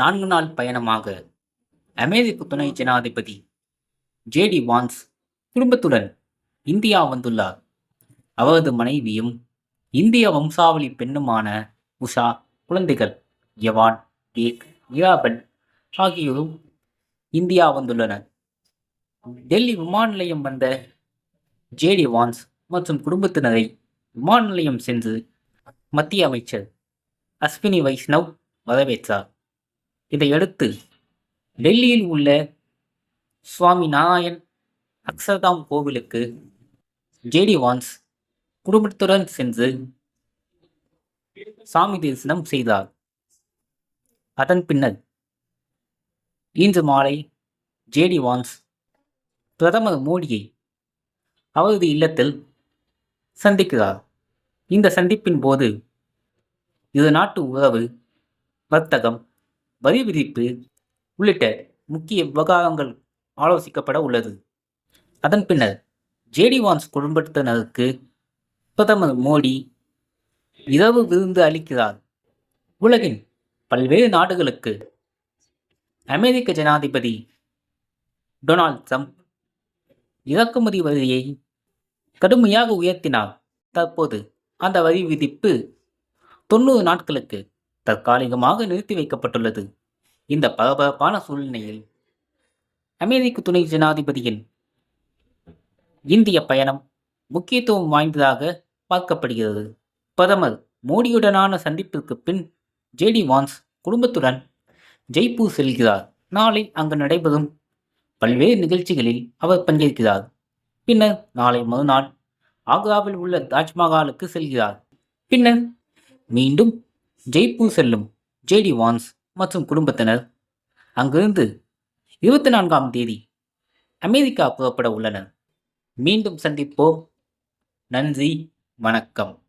நான்கு நாள் பயணமாக அமெரிக்க துணை ஜனாதிபதி ஜேடி வான்ஸ் குடும்பத்துடன் இந்தியா வந்துள்ளார். அவரது மனைவியும் இந்திய வம்சாவளி பெண்ணுமான உஷா குழந்தைகள் யவான் டேக் இராபன் ஆகியோரும் இந்தியா வந்துள்ளனர். டெல்லி விமான நிலையம் வந்த ஜேடி வான்ஸ் மற்றும் குடும்பத்தினரை விமான நிலையம் சென்று மத்திய அமைச்சர் அஸ்வினி வைஷ்ணவ் வரவேற்றார். இதையடுத்து டெல்லியில் உள்ள சுவாமி நாராயண் அக்ஷர்தாம் கோவிலுக்கு ஜேடி வான்ஸ் குடும்பத்துடன் சென்று சாமி தரிசனம் செய்தார். அதன் பின்னர் இன்று மாலை ஜேடி வான்ஸ் பிரதமர் மோடியை அவரது இல்லத்தில் சந்திக்கிறார். இந்த சந்திப்பின் போது இரு நாட்டு உறவு வர்த்தகம் வரி விதிப்பு உள்ளிட்ட முக்கிய விவகாரங்கள் ஆலோசிக்கப்பட உள்ளது. அதன் பின்னர் ஜேடி வான்ஸ் குடும்பத்தினருக்கு பிரதமர் மோடி இரவு விருந்து அளிக்கிறார். உலகின் பல்வேறு நாடுகளுக்கு அமெரிக்க ஜனாதிபதி டொனால்ட் ட்ரம்ப் இறக்குமதி வரியை கடுமையாக உயர்த்தினார். தற்போது அந்த வரி விதிப்பு தொண்ணூறு நாட்களுக்கு தற்காலிகமாக நிறுத்தி வைக்கப்பட்டுள்ளது. இந்த பரபரப்பான சூழ்நிலையில் அமெரிக்க துணை ஜனாதிபதியின் இந்திய பயணம் முக்கியத்துவம் வாய்ந்ததாக பார்க்கப்படுகிறது. பிரதமர் மோடியுடனான சந்திப்பிற்கு பின் ஜேடி வான்ஸ் குடும்பத்துடன் ஜெய்ப்பூர் செல்கிறார். நாளை அங்கு நடைபெறும் பல்வேறு நிகழ்ச்சிகளில் அவர் பங்கேற்கிறார். பின்னர் நாளை மறுநாள் ஆக்ராவில் உள்ள தாஜ்மஹாலுக்கு செல்கிறார். பின்னர் மீண்டும் ஜெய்ப்பூர் செல்லும் ஜேடி வான்ஸ் மற்றும் குடும்பத்தினர். அங்கிருந்து இருபத்தி நான்காம் தேதி அமெரிக்கா புறப்பட உள்ளனர். மீண்டும் சந்திப்போம். நன்றி வணக்கம்.